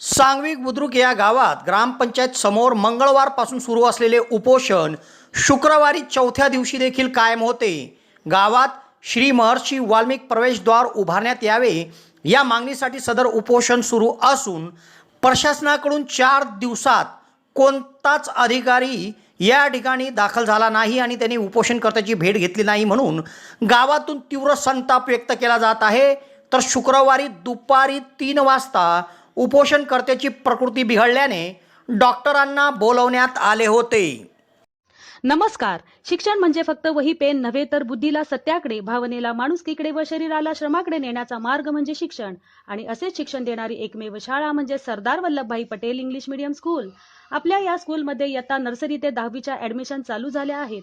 सांगवी बुद्रुक या गावात ग्रामपंचायत समोर मंगळवारपासून सुरू असलेले उपोषण शुक्रवारी चौथ्या दिवशी देखील कायम होते. गावात श्री महर्षी वाल्मिक प्रवेशद्वार उभारण्यात यावे या मागणीसाठी सदर उपोषण सुरू असून प्रशासनाकडून चार दिवसात कोणताच अधिकारी या ठिकाणी दाखल झाला नाही आणि त्यांनी उपोषणकर्त्याची भेट घेतली नाही म्हणून गावातून तीव्र संताप व्यक्त केला जात आहे. तर शुक्रवारी दुपारी तीन वाजता उपोषणकर्त्याची प्रकृती बिघडल्याने डॉक्टरांना बोलवण्यात आले होते. नमस्कार. शिक्षण म्हणजे फक्त वही पेन नव्हे तर बुद्धीला सत्याकडे भावनेला माणुसकीकडे व शरीराला श्रमाकडे नेण्याचा मार्ग म्हणजे शिक्षण. आणि असेच शिक्षण देणारी एकमेव शाळा म्हणजे Sardar Vallabhbhai Patel English medium school. आपल्या या स्कूलमध्ये इयत्ता नर्सरी ते दहावीच्या ऍडमिशन चालू झाल्या आहेत.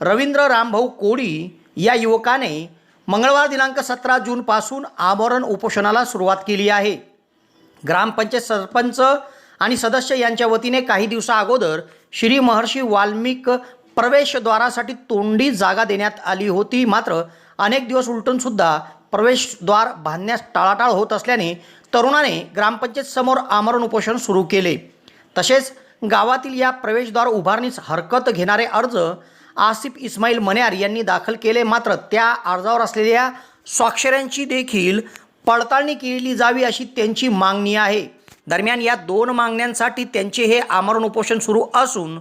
रवींद्र रामभाऊ कोडी या युवकाने मंगळवार दिनांक सतरा जूनपासून आमरण उपोषणाला सुरुवात केली आहे. ग्रामपंचायत सरपंच आणि सदस्य यांच्या वतीने काही दिवसा अगोदर श्री महर्षी वाल्मिक प्रवेशद्वारासाठी तोंडी जागा देण्यात आली होती. मात्र अनेक दिवस उलटूनसुद्धा प्रवेशद्वार बांधण्यास टाळाटाळ होत असल्याने तरुणाने ग्रामपंचायत समोर आमरण उपोषण सुरू केले. तसेच गावातील या प्रवेशद्वार उभारणीस हरकत घेणारे अर्ज आसिफ इस्माईल मन्यार यांनी दाखल केले. मात्र त्या अर्जावर असलेल्या स्वाक्षऱ्यांची देखील पडताळणी केली जावी अशी त्यांची मागणी आहे. दरम्यान या दोन मागण्यांसाठी त्यांचे हे आमरण उपोषण सुरू असून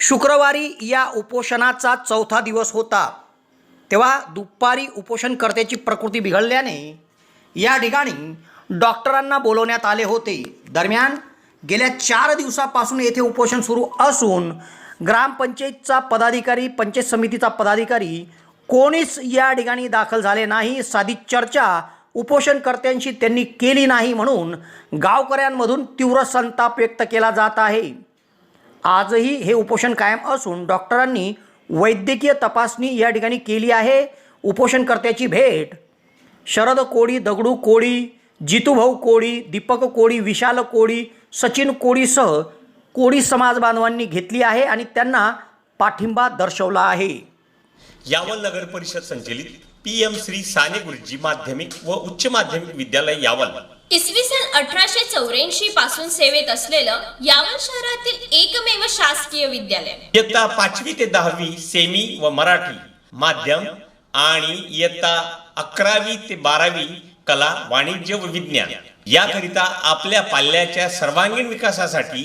शुक्रवारी या उपोषणाचा चौथा दिवस होता. तेव्हा दुपारी उपोषणकर्त्याची प्रकृती बिघडल्याने या ठिकाणी डॉक्टरांना बोलवण्यात आले होते. दरम्यान गेल्या चार दिवसापासून येथे उपोषण सुरू असून ग्रामपंचायतचा पदाधिकारी पंचायत समितीचा पदाधिकारी कोणीच या ठिकाणी दाखल झाले नाही. साधी चर्चा उपोषणकर्त्यांशी त्यांनी केली नाही म्हणून गावकऱ्यांमधून तीव्र संताप व्यक्त केला जात आहे. आजही हे उपोषण कायम असून डॉक्टरांनी वैद्यकीय तपासणी या ठिकाणी केली आहे. उपोषणकर्त्याची भेट शरद कोळी दगडू कोळी जितूभाऊ कोळी दीपक कोळी विशाल कोळी सचिन कोळीसह कोळी समाज बांधवांनी घेतली आहे आणि त्यांना पाठिंबा दर्शवला आहे. यावल नगर परिषद संचलित पी एम श्री साने गुरुजी माध्यमिक व उच्च माध्यमिक विद्यालय यावल. इसवी सन अठराशे चौऱ्याऐंशी पासून सेवेत असलेलं यावल शहरातील एकमेव शासकीय विद्यालय. इयत्ता पाचवी ते दहावी सेमी व मराठी माध्यम आणि इयत्ता अकरावी ते बारावी कला वाणिज्य व विज्ञान याकरिता आपल्या पाल्याच्या सर्वांगीण विकासासाठी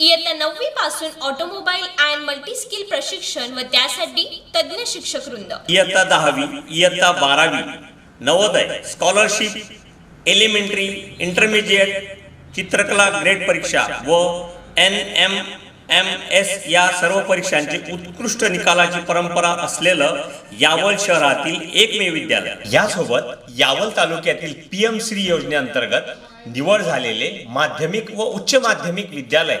इयत्ता नववी पासून ऑटोमोबाईल अँड मल्टी स्किल प्रशिक्षण व त्यासाठी तज्ज्ञ शिक्षक वृंद. इयत्ता दहावी इयत्ता बारावी नवोदय स्कॉलरशिप एलिमेंटरी इंटरमिजिएट चित्रकला ग्रेड परीक्षा व एन एम एम एस या सर्व परीक्षांची उत्कृष्ट निकालाची परंपरा असलेलं यावल शहरातील एकमेव विद्यालय. यासोबत यावल तालुक्यातील पी एम श्री योजनेअंतर्गत निवड झालेले माध्यमिक व उच्च माध्यमिक विद्यालय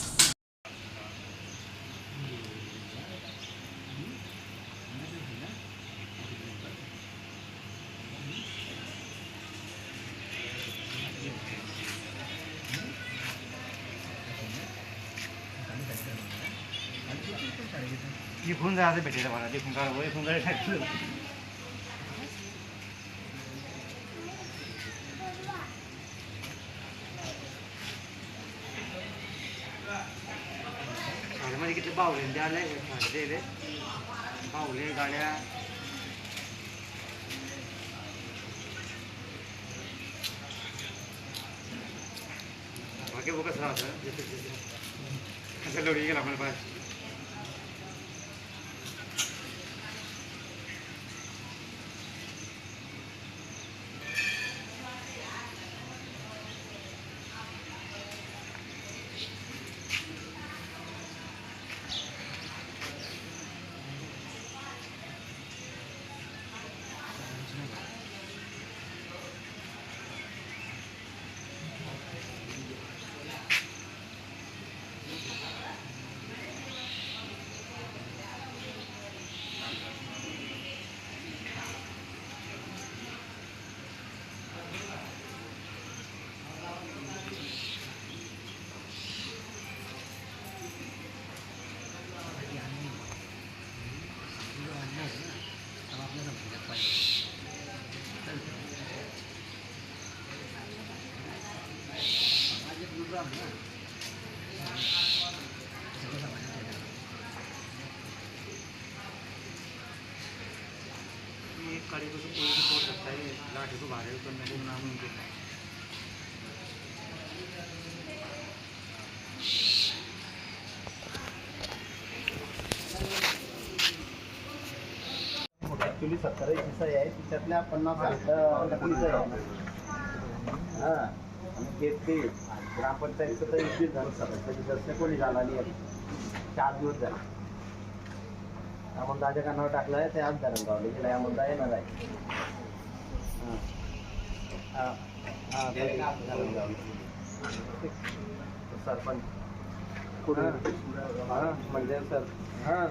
इकडून जायचं भेटेल मला इकडून फोन करायला काढमध्ये किती बावले द्यायला दिले बावले गाड्या. बाकी बघ कसं राहतं. कसं लोडी गेला मला पाहिजे एक काळी बसून पोळी पोट सकता है लाठी को को है सत्तर ऐंशी आहे तिच्यातल्या पन्नास आहे. हां आणि ते ग्रामपंचायतचं तर एकवीस झालं सर त्याची दर्शन कोणी झाला नाही आहे. चार दिवस झाले आपण दादा कानावर टाकलं आहे ते आज धरण गेला या मुद्दा येणार आहे हां हां हां सरपंच हां म्हणजे सर हां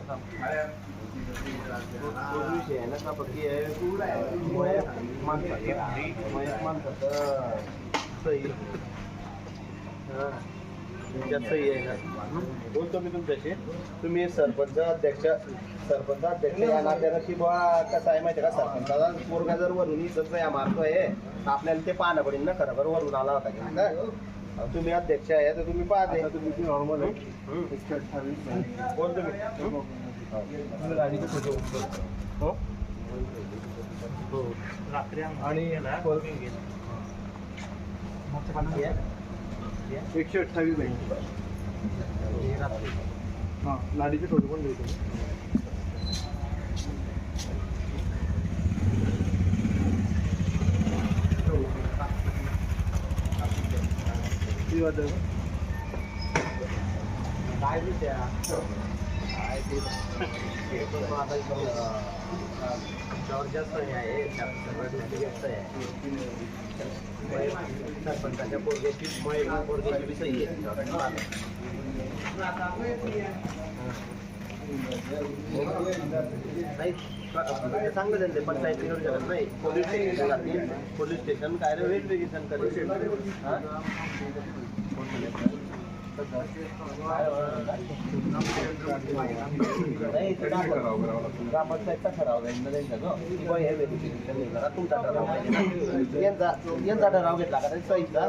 तोच विषय आहे ना का बाकी आहे माणसाचं माणसाचं सही तुमच्यात सही आहे ना बोलतो मी तुमच्याशी. तुम्ही सरपंच अध्यक्ष सरपंच अध्यक्ष या नात्यानं की बा कसं आहे माहिती आहे का? सरपंचाचा पोरगा जर वरून इथं या मारतोय तर आपल्याला ते पाहणं पडेल ना खरं. बरं वरून आला होता की काय अहो, तुम्ही अध्यक्ष आहे तर तुम्ही पाहते तुम्ही नॉर्मल तुम्ही हो हो. रात्री आणि एकशे अठ्ठावीस बँक हां लाडीचे फोटो पण देतो काय विषय काय ते ते पण आता इकडे, अं, जॉर्जिया सही आहे सगळ्यात जास्त आहे सरपंचाच्या पोरग्याची महिला पोरग्याची बी सही आहे नाही चांगलं त्यांचे पंचायती करू शकत नाही पोलीस स्टेशन जातील पोलीस स्टेशन काय रे वेगवेगळी करेल हां? कोण म्हणायचं? नाही ग्रामपंचायतचा ठराव आहे नरेंद्र हे व्हेरिफिकेशन घेतला तुमचा ठराव पाहिजे यांचा यांचा ठराव घेतला का त्यांचा इथला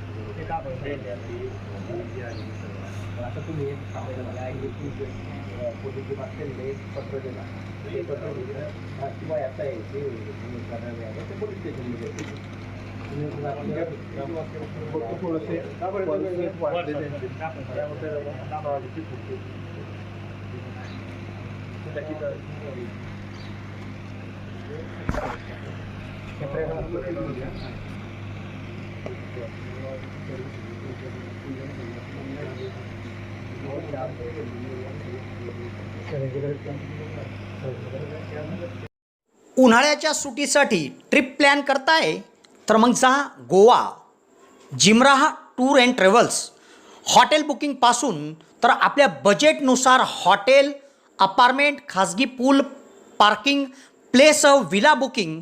आता तुम्ही पोलिसी मागचे एक पत्र दिला ते पत्र दिलं किंवा याचा आहे ते करणारे आहे ते पोलीस स्टेशनमध्ये थोडंसे वाढले उन्हाळ्याच्या सुटीसाठी ट्रिप प्लॅन करताय? तर मग जा गोवा. जिमराहा टूर अँड ट्रॅव्हल्स. हॉटेल बुकिंगपासून तर आपल्या बजेटनुसार हॉटेल अपार्टमेंट खाजगी pool parking place villa booking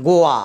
Goa